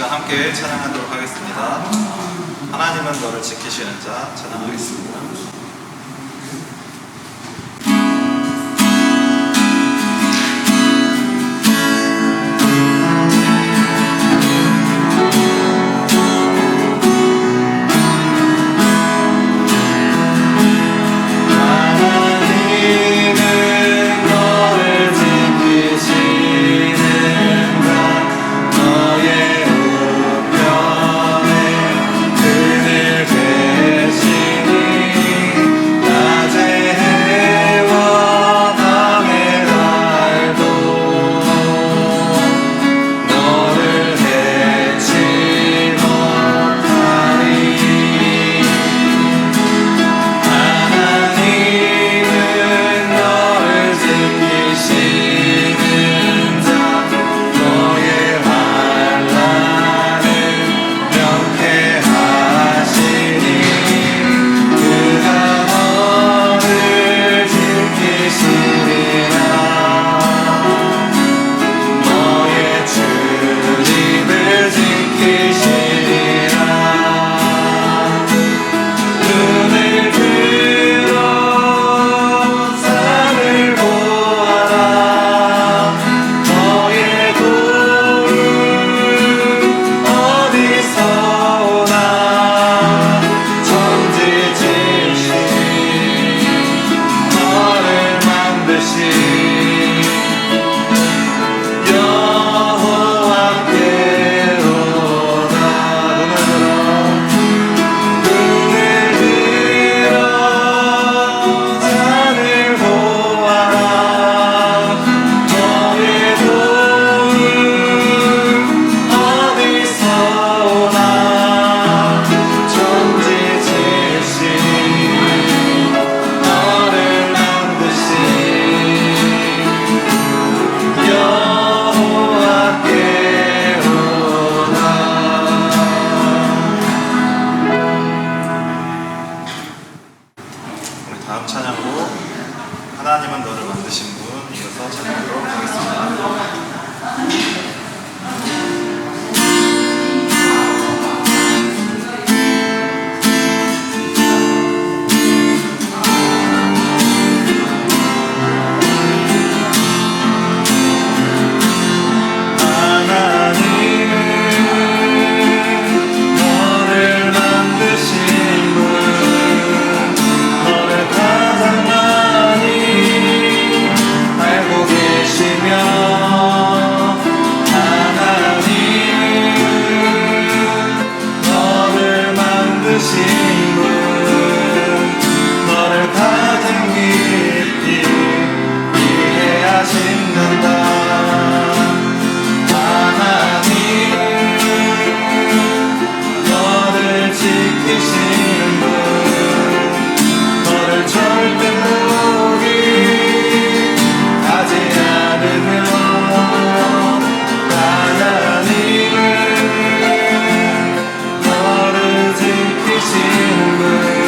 시간 함께 찬양하도록 하겠습니다. 하나님은 너를 지키시는 자 찬양하겠습니다. silver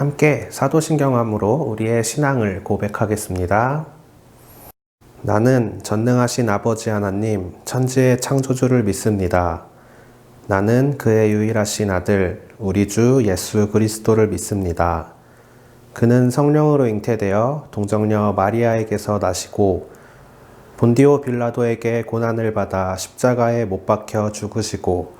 함께 사도신경함으로 우리의 신앙을 고백하겠습니다. 나는 전능하신 아버지 하나님, 천지의 창조주를 믿습니다. 나는 그의 유일하신 아들, 우리 주 예수 그리스도를 믿습니다. 그는 성령으로 잉태되어 동정녀 마리아에게서 나시고 본디오 빌라도에게 고난을 받아 십자가에 못 박혀 죽으시고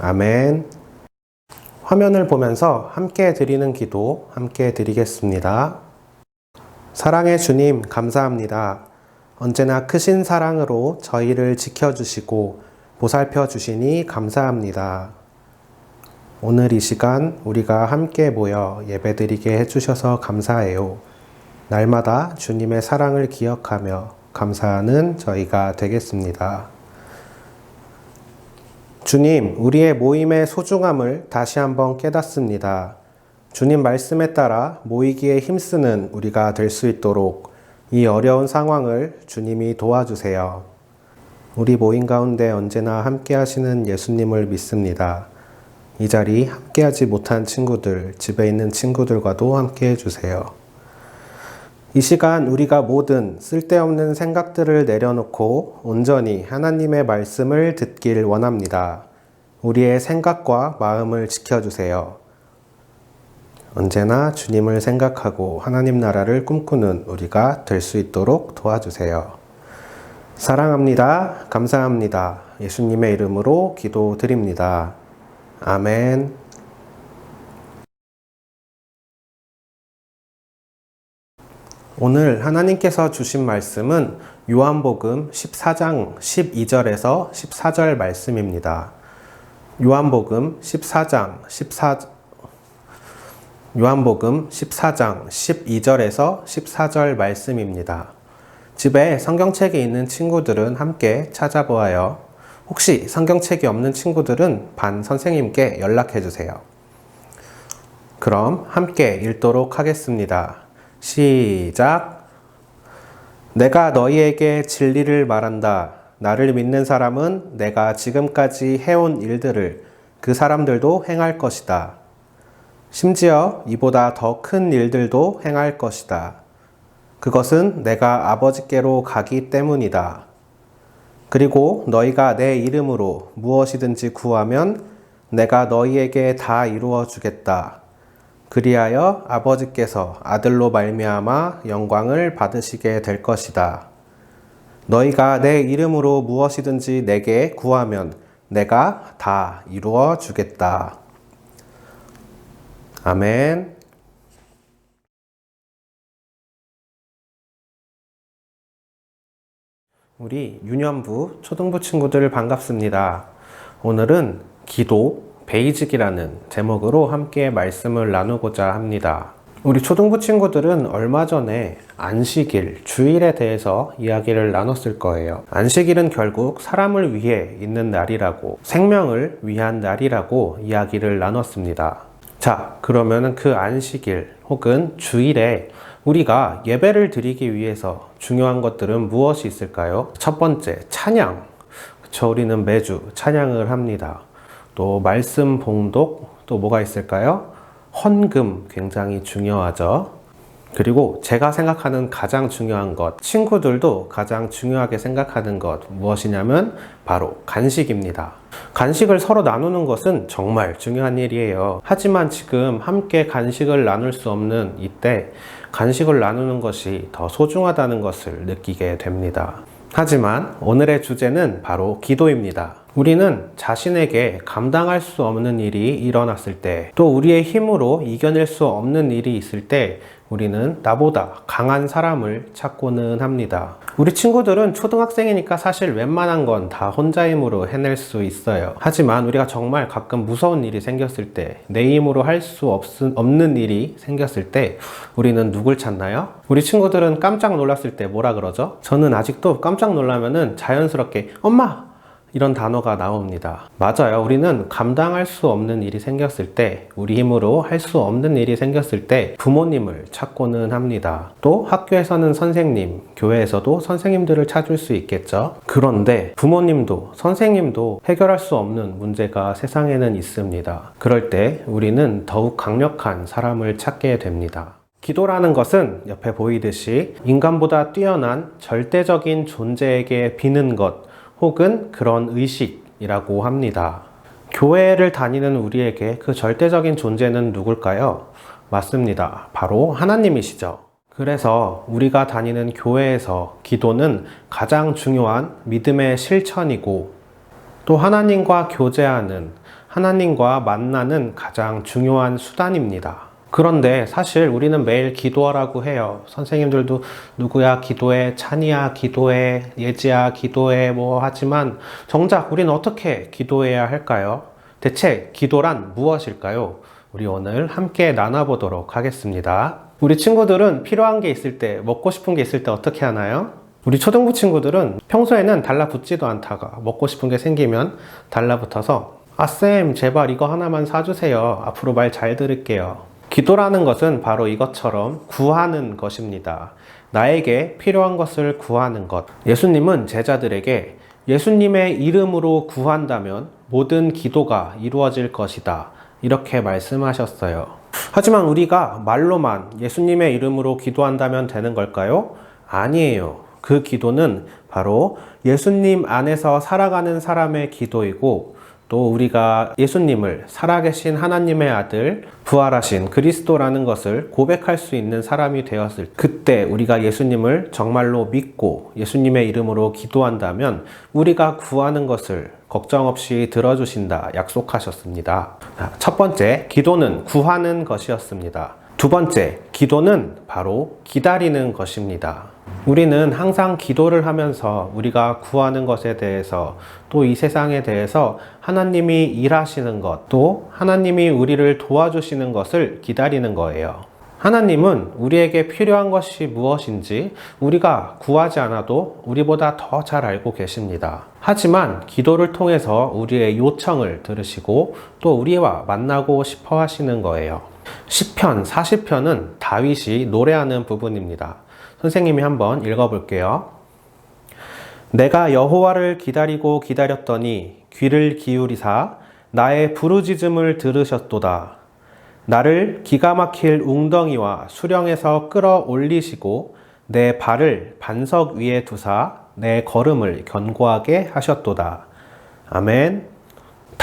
아멘. 화면을 보면서 함께 드리는 기도 함께 드리겠습니다. 사랑의 주님, 감사합니다. 언제나 크신 사랑으로 저희를 지켜주시고 보살펴 주시니 감사합니다. 오늘 이 시간 우리가 함께 모여 예배드리게 해주셔서 감사해요. 날마다 주님의 사랑을 기억하며 감사하는 저희가 되겠습니다. 주님, 우리의 모임의 소중함을 다시 한번 깨닫습니다. 주님 말씀에 따라 모이기에 힘쓰는 우리가 될 수 있도록 이 어려운 상황을 주님이 도와주세요. 우리 모임 가운데 언제나 함께 하시는 예수님을 믿습니다. 이 자리 함께하지 못한 친구들, 집에 있는 친구들과도 함께 해주세요. 이 시간 우리가 모든 쓸데없는 생각들을 내려놓고 온전히 하나님의 말씀을 듣길 원합니다. 우리의 생각과 마음을 지켜주세요. 언제나 주님을 생각하고 하나님 나라를 꿈꾸는 우리가 될 수 있도록 도와주세요. 사랑합니다. 감사합니다. 예수님의 이름으로 기도드립니다. 아멘. 오늘 하나님께서 주신 말씀은 요한복음 14장 12절에서 14절 말씀입니다. 요한복음 14장 14 요한복음 14장 12절에서 14절 말씀입니다. 집에 성경책이 있는 친구들은 함께 찾아보아요. 혹시 성경책이 없는 친구들은 반 선생님께 연락해 주세요. 그럼 함께 읽도록 하겠습니다. 시작. 내가 너희에게 진리를 말한다. 나를 믿는 사람은 내가 지금까지 해온 일들을 그 사람들도 행할 것이다. 심지어 이보다 더 큰 일들도 행할 것이다. 그것은 내가 아버지께로 가기 때문이다. 그리고 너희가 내 이름으로 무엇이든지 구하면 내가 너희에게 다 이루어 주겠다. 그리하여 아버지께서 아들로 말미암아 영광을 받으시게 될 것이다. 너희가 내 이름으로 무엇이든지 내게 구하면 내가 다 이루어 주겠다. 아멘. 우리 유년부 초등부 친구들 반갑습니다. 오늘은 기도 베이직이라는 제목으로 함께 말씀을 나누고자 합니다. 우리 초등부 친구들은 얼마 전에 안식일, 주일에 대해서 이야기를 나눴을 거예요. 안식일은 결국 사람을 위해 있는 날이라고, 생명을 위한 날이라고 이야기를 나눴습니다. 자, 그러면 그 안식일 혹은 주일에 우리가 예배를 드리기 위해서 중요한 것들은 무엇이 있을까요? 첫 번째, 찬양. 그쵸, 우리는 매주 찬양을 합니다. 또 말씀 봉독, 또 뭐가 있을까요? 헌금 굉장히 중요하죠. 그리고 제가 생각하는 가장 중요한 것, 친구들도 가장 중요하게 생각하는 것 무엇이냐면 바로 간식입니다. 간식을 서로 나누는 것은 정말 중요한 일이에요. 하지만 지금 함께 간식을 나눌 수 없는 이때 간식을 나누는 것이 더 소중하다는 것을 느끼게 됩니다. 하지만 오늘의 주제는 바로 기도입니다. 우리는 자신에게 감당할 수 없는 일이 일어났을 때, 또 우리의 힘으로 이겨낼 수 없는 일이 있을 때, 우리는 나보다 강한 사람을 찾고는 합니다. 우리 친구들은 초등학생이니까 사실 웬만한 건 다 혼자 힘으로 해낼 수 있어요. 하지만 우리가 정말 가끔 무서운 일이 생겼을 때, 내 힘으로 할 수 없는 일이 생겼을 때, 우리는 누굴 찾나요? 우리 친구들은 깜짝 놀랐을 때 뭐라 그러죠? 저는 아직도 깜짝 놀라면은 자연스럽게 엄마! 이런 단어가 나옵니다. 맞아요. 우리는 감당할 수 없는 일이 생겼을 때, 우리 힘으로 할 수 없는 일이 생겼을 때 부모님을 찾고는 합니다. 또 학교에서는 선생님, 교회에서도 선생님들을 찾을 수 있겠죠. 그런데 부모님도 선생님도 해결할 수 없는 문제가 세상에는 있습니다. 그럴 때 우리는 더욱 강력한 사람을 찾게 됩니다. 기도라는 것은 옆에 보이듯이 인간보다 뛰어난 절대적인 존재에게 비는 것, 혹은 그런 의식이라고 합니다. 교회를 다니는 우리에게 그 절대적인 존재는 누굴까요? 맞습니다. 바로 하나님이시죠. 그래서 우리가 다니는 교회에서 기도는 가장 중요한 믿음의 실천이고 또 하나님과 교제하는 하나님과 만나는 가장 중요한 수단입니다. 그런데 사실 우리는 매일 기도하라고 해요. 선생님들도 누구야 기도해, 찬이야 기도해, 예지야 기도해 뭐 하지만 정작 우리는 어떻게 기도해야 할까요? 대체 기도란 무엇일까요? 우리 오늘 함께 나눠보도록 하겠습니다. 우리 친구들은 필요한 게 있을 때, 먹고 싶은 게 있을 때 어떻게 하나요? 우리 초등부 친구들은 평소에는 달라붙지도 않다가 먹고 싶은 게 생기면 달라붙어서 아, 쌤, 제발 이거 하나만 사주세요. 앞으로 말 잘 들을게요. 기도라는 것은 바로 이것처럼 구하는 것입니다. 나에게 필요한 것을 구하는 것. 예수님은 제자들에게 예수님의 이름으로 구한다면 모든 기도가 이루어질 것이다. 이렇게 말씀하셨어요. 하지만 우리가 말로만 예수님의 이름으로 기도한다면 되는 걸까요? 아니에요. 그 기도는 바로 예수님 안에서 살아가는 사람의 기도이고 또 우리가 예수님을 살아계신 하나님의 아들, 부활하신 그리스도라는 것을 고백할 수 있는 사람이 되었을 그때 우리가 예수님을 정말로 믿고 예수님의 이름으로 기도한다면 우리가 구하는 것을 걱정 없이 들어주신다 약속하셨습니다. 자, 첫 번째, 기도는 구하는 것이었습니다. 두 번째, 기도는 바로 기다리는 것입니다. 우리는 항상 기도를 하면서 우리가 구하는 것에 대해서 또 이 세상에 대해서 하나님이 일하시는 것, 또 하나님이 우리를 도와주시는 것을 기다리는 거예요. 하나님은 우리에게 필요한 것이 무엇인지 우리가 구하지 않아도 우리보다 더 잘 알고 계십니다. 하지만 기도를 통해서 우리의 요청을 들으시고 또 우리와 만나고 싶어 하시는 거예요. 10편, 40편은 다윗이 노래하는 부분입니다. 선생님이 한번 읽어볼게요. 내가 여호와를 기다리고 기다렸더니 귀를 기울이사 나의 부르짖음을 들으셨도다. 나를 기가 막힐 웅덩이와 수령에서 끌어올리시고 내 발을 반석 위에 두사 내 걸음을 견고하게 하셨도다. 아멘.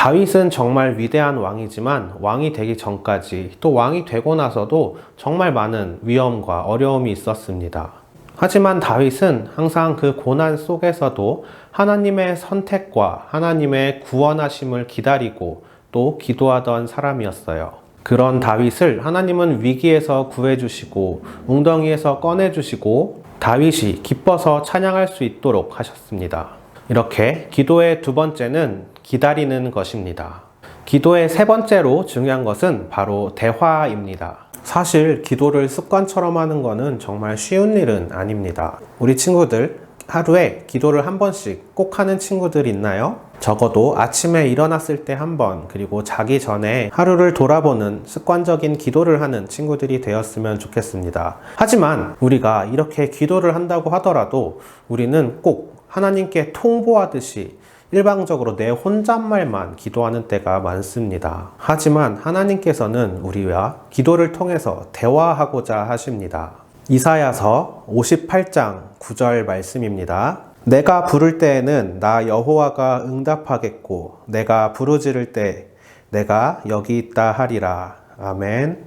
다윗은 정말 위대한 왕이지만 왕이 되기 전까지 또 왕이 되고 나서도 정말 많은 위험과 어려움이 있었습니다. 하지만 다윗은 항상 그 고난 속에서도 하나님의 선택과 하나님의 구원하심을 기다리고 또 기도하던 사람이었어요. 그런 다윗을 하나님은 위기에서 구해주시고 웅덩이에서 꺼내주시고 다윗이 기뻐서 찬양할 수 있도록 하셨습니다. 이렇게 기도의 두 번째는 기다리는 것입니다. 기도의 세 번째로 중요한 것은 바로 대화입니다. 사실 기도를 습관처럼 하는 것은 정말 쉬운 일은 아닙니다. 우리 친구들 하루에 기도를 한 번씩 꼭 하는 친구들 있나요? 적어도 아침에 일어났을 때 한 번, 그리고 자기 전에 하루를 돌아보는 습관적인 기도를 하는 친구들이 되었으면 좋겠습니다. 하지만 우리가 이렇게 기도를 한다고 하더라도 우리는 꼭 하나님께 통보하듯이 일방적으로 내 혼잣말만 기도하는 때가 많습니다. 하지만 하나님께서는 우리와 기도를 통해서 대화하고자 하십니다. 이사야서 58장 9절 말씀입니다. 내가 부를 때에는 나 여호와가 응답하겠고 내가 부르짖을 때 내가 여기 있다 하리라. 아멘.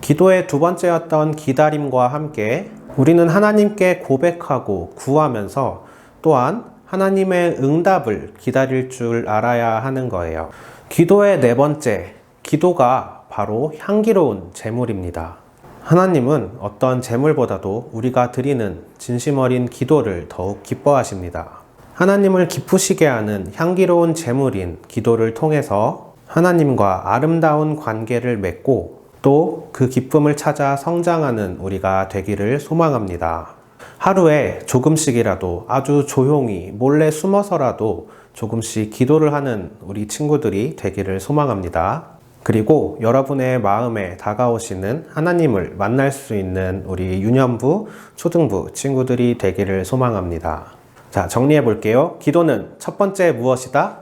기도의 두 번째였던 기다림과 함께 우리는 하나님께 고백하고 구하면서 또한 하나님의 응답을 기다릴 줄 알아야 하는 거예요. 기도의 네 번째, 기도가 바로 향기로운 제물입니다. 하나님은 어떤 제물보다도 우리가 드리는 진심 어린 기도를 더욱 기뻐하십니다. 하나님을 기쁘시게 하는 향기로운 제물인 기도를 통해서 하나님과 아름다운 관계를 맺고 또 그 기쁨을 찾아 성장하는 우리가 되기를 소망합니다. 하루에 조금씩이라도 아주 조용히 몰래 숨어서라도 조금씩 기도를 하는 우리 친구들이 되기를 소망합니다. 그리고 여러분의 마음에 다가오시는 하나님을 만날 수 있는 우리 유년부, 초등부 친구들이 되기를 소망합니다. 자, 정리해 볼게요. 기도는 첫 번째 무엇이다?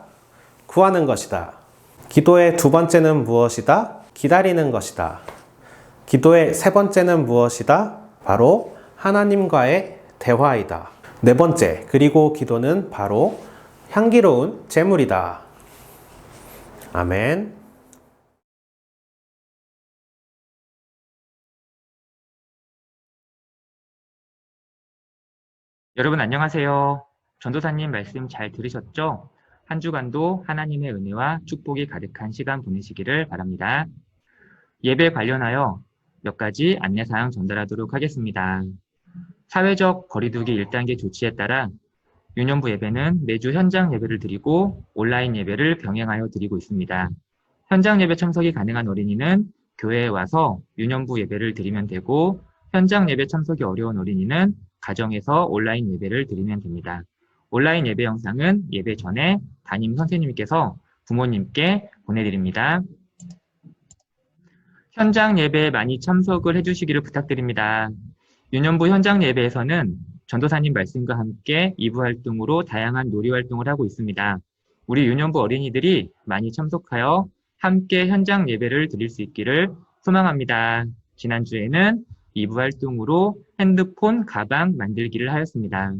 구하는 것이다. 기도의 두 번째는 무엇이다? 기다리는 것이다. 기도의 세 번째는 무엇이다? 바로 하나님과의 대화이다. 네 번째, 그리고 기도는 바로 향기로운 제물이다. 아멘. 여러분 안녕하세요. 전도사님 말씀 잘 들으셨죠? 한 주간도 하나님의 은혜와 축복이 가득한 시간 보내시기를 바랍니다. 예배 관련하여 몇 가지 안내사항 전달하도록 하겠습니다. 사회적 거리두기 1단계 조치에 따라 유년부 예배는 매주 현장 예배를 드리고 온라인 예배를 병행하여 드리고 있습니다. 현장 예배 참석이 가능한 어린이는 교회에 와서 유년부 예배를 드리면 되고 현장 예배 참석이 어려운 어린이는 가정에서 온라인 예배를 드리면 됩니다. 온라인 예배 영상은 예배 전에 담임 선생님께서 부모님께 보내드립니다. 현장 예배에 많이 참석을 해주시기를 부탁드립니다. 유년부 현장 예배에서는 전도사님 말씀과 함께 2부 활동으로 다양한 놀이 활동을 하고 있습니다. 우리 유년부 어린이들이 많이 참석하여 함께 현장 예배를 드릴 수 있기를 소망합니다. 지난주에는 2부 활동으로 핸드폰 가방 만들기를 하였습니다.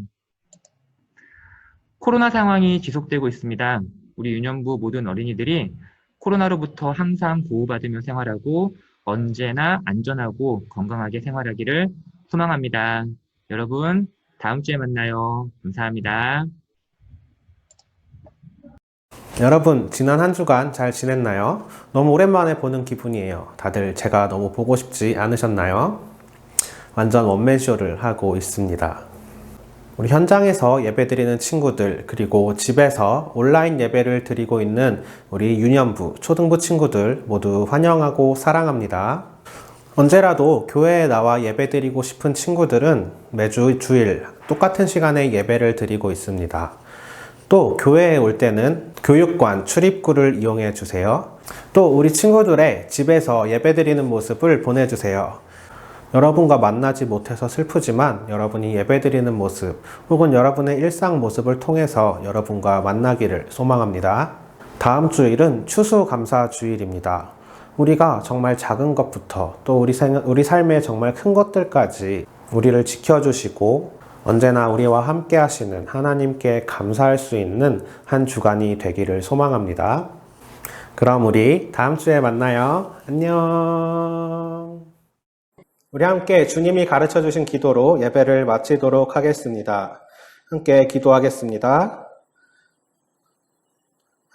코로나 상황이 지속되고 있습니다. 우리 유년부 모든 어린이들이 코로나로부터 항상 보호받으며 생활하고 언제나 안전하고 건강하게 생활하기를 소망합니다. 여러분, 다음 주에 만나요. 감사합니다. 여러분, 지난 한 주간 잘 지냈나요? 너무 오랜만에 보는 기분이에요. 다들 제가 너무 보고 싶지 않으셨나요? 완전 원맨쇼를 하고 있습니다. 우리 현장에서 예배 드리는 친구들, 그리고 집에서 온라인 예배를 드리고 있는 우리 유년부, 초등부 친구들 모두 환영하고 사랑합니다. 언제라도 교회에 나와 예배 드리고 싶은 친구들은 매주 주일 똑같은 시간에 예배를 드리고 있습니다. 또 교회에 올 때는 교육관 출입구를 이용해 주세요. 또 우리 친구들의 집에서 예배 드리는 모습을 보내주세요. 여러분과 만나지 못해서 슬프지만 여러분이 예배 드리는 모습 혹은 여러분의 일상 모습을 통해서 여러분과 만나기를 소망합니다. 다음 주일은 추수감사 주일입니다. 우리가 정말 작은 것부터 또 우리, 생, 우리 삶의 정말 큰 것들까지 우리를 지켜주시고 언제나 우리와 함께 하시는 하나님께 감사할 수 있는 한 주간이 되기를 소망합니다. 그럼 우리 다음 주에 만나요. 안녕. 우리 함께 주님이 가르쳐 주신 기도로 예배를 마치도록 하겠습니다. 함께 기도하겠습니다.